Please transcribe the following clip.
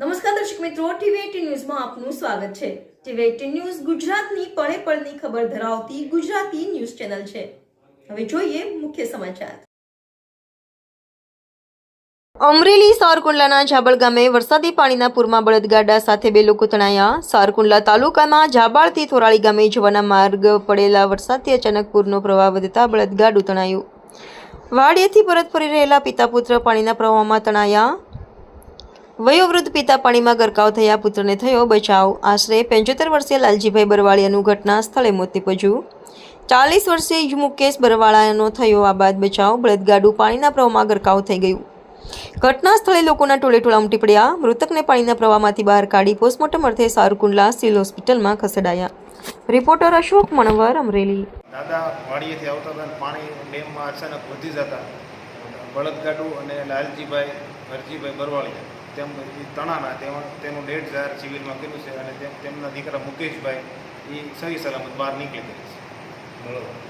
નમસ્કાર દર્શક મિત્રો ટીવી ન્યૂઝમાં આપનું સ્વાગત છે. ટીવી એટીન ન્યૂઝ ગુજરાતની પળે પળની ખબર ધરાવતી ગુજરાતી ન્યૂઝ ચેનલ છે. હવે જોઈએ મુખ્ય સમાચાર. અમરેલી સારકુંડલાના જાબળ ગામે વરસાદી પાણીના પૂરમાં બળદગાડા સાથે બે લોકો તણાયા. સારકુંડલા તાલુકામાં જાબાળથી થોરાળી ગામે જવાના માર્ગ પડેલા વરસાદથી અચાનક પૂરનો પ્રવાહ વધતા બળદગાડું તણાયું. વાડિયાથી પરત ફરી રહેલા પિતા પુત્ર પાણીના પ્રવાહમાં તણાયા. વયોવૃદ્ધ પિતા પાણીમાં ગરકાવ થયા, પુત્રને થયો બચાવ. આશરે પંચોતેર વર્ષીય લાલજીભાઈ બરવાળિયાનું ઘટના સ્થળે મોત નીપજ્યું ચાલીસ વર્ષીય મુકેશ બરવાળાનો થયો આ બાદ બચાવ. બળદગાડું પાણીના પ્રવાહમાં ગરકાવ થઈ ગયું. ઘટના સ્થળે લોકોના ટોળેટોળા ઉમટી પડ્યા. મૃતકને પાણીના પ્રવાહમાંથી બહાર કાઢી પોસ્ટમોર્ટમ અર્થે સારકુંડલા સિવિલ હોસ્પિટલમાં ખસેડાયા. રિપોર્ટર અશોક મણવર, અમરેલી. દાદા, વાડીએથી આવતા હતા પાણી ડેમમાં અચાનક વધી જતા. બળદગાડું અને લાલજીભાઈ હરજીભાઈ બરવાળિયા. તેમ તણાના, તેમાં તેનું ડેટ જાહેર સિવિલમાં કર્યું છે અને તેમ તેમના દીકરા મુકેશભાઈ, એ સહી સલામત બહાર નીકળી ગયા છે.